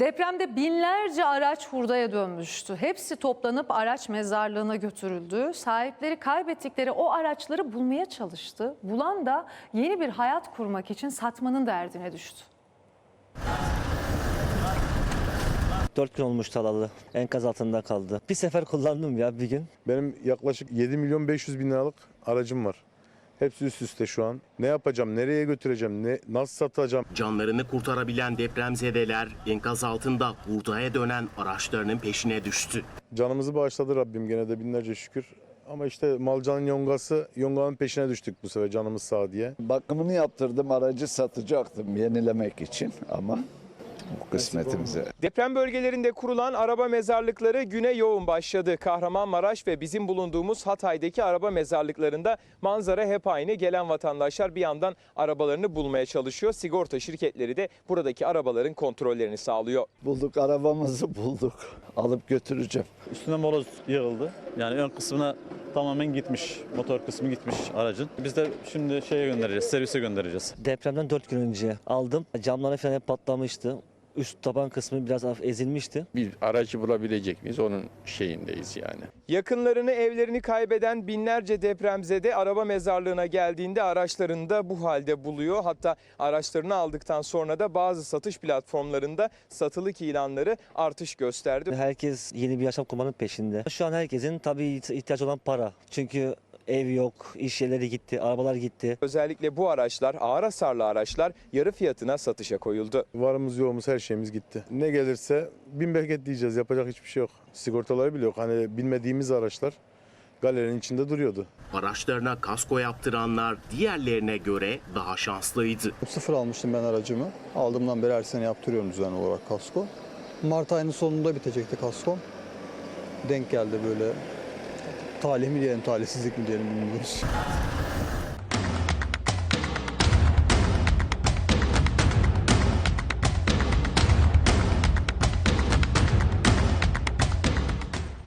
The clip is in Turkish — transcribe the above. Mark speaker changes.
Speaker 1: Depremde binlerce araç hurdaya dönmüştü. Hepsi toplanıp araç mezarlığına götürüldü. Sahipleri kaybettikleri o araçları bulmaya çalıştı. Bulan da yeni bir hayat kurmak için satmanın derdine düştü.
Speaker 2: 4 gün olmuş talalı. Enkaz altında kaldı. Bir sefer kullandım ya bir gün.
Speaker 3: Benim yaklaşık 7 milyon 500 bin liralık aracım var. Hepsi üst üste şu an. Ne yapacağım, nereye götüreceğim, ne, nasıl satacağım?
Speaker 4: Canlarını kurtarabilen depremzedeler enkaz altında hurdaya dönen araçlarının peşine düştü.
Speaker 3: Canımızı bağışladı Rabbim gene de binlerce şükür. Ama işte malcanın yongası, yonganın peşine düştük bu sefer canımız sağ diye.
Speaker 5: Bakımını yaptırdım aracı satacaktım yenilemek için ama bu kısmetimize.
Speaker 6: Deprem bölgelerinde kurulan araba mezarlıkları güne yoğun başladı. Kahramanmaraş ve bizim bulunduğumuz Hatay'daki araba mezarlıklarında manzara hep aynı. Gelen vatandaşlar bir yandan arabalarını bulmaya çalışıyor. Sigorta şirketleri de buradaki arabaların kontrollerini sağlıyor.
Speaker 5: Bulduk arabamızı bulduk. Alıp götüreceğim.
Speaker 7: Üstüne moloz yığıldı. Yani ön kısmına tamamen gitmiş. Motor kısmı gitmiş aracın. Biz de şimdi şeye göndereceğiz, servise göndereceğiz.
Speaker 2: Depremden 4 gün önce aldım. Camları falan hep patlamıştı. Üst taban kısmı biraz hafif ezilmişti.
Speaker 8: bir aracı bulabilecek miyiz onun şeyindeyiz yani.
Speaker 6: Yakınlarını, evlerini kaybeden binlerce depremzede araba mezarlığına geldiğinde araçlarını da bu halde buluyor. Hatta araçlarını aldıktan sonra da bazı satış platformlarında satılık ilanları artış gösterdi.
Speaker 2: Herkes yeni bir yaşam kurmanın peşinde. Şu an herkesin tabii ihtiyacı olan para. Çünkü ev yok, iş yerleri gitti, arabalar gitti.
Speaker 6: Özellikle bu araçlar, ağır hasarlı araçlar yarı fiyatına satışa koyuldu.
Speaker 3: Varımız yoğumuz her şeyimiz gitti. Ne gelirse bin bereket diyeceğiz. Yapacak hiçbir şey yok. Sigortaları bile yok. Hani bilmediğimiz araçlar galerinin içinde duruyordu.
Speaker 4: Araçlarına kasko yaptıranlar diğerlerine göre daha şanslıydı.
Speaker 9: Sıfır almıştım ben aracımı. Aldığımdan beri her sene yaptırıyorum düzenli olarak kasko. Mart ayının sonunda bitecekti kasko. Denk geldi böyle. Talih mi diyelim, talihsizlik mi diyelim bilmiyoruz.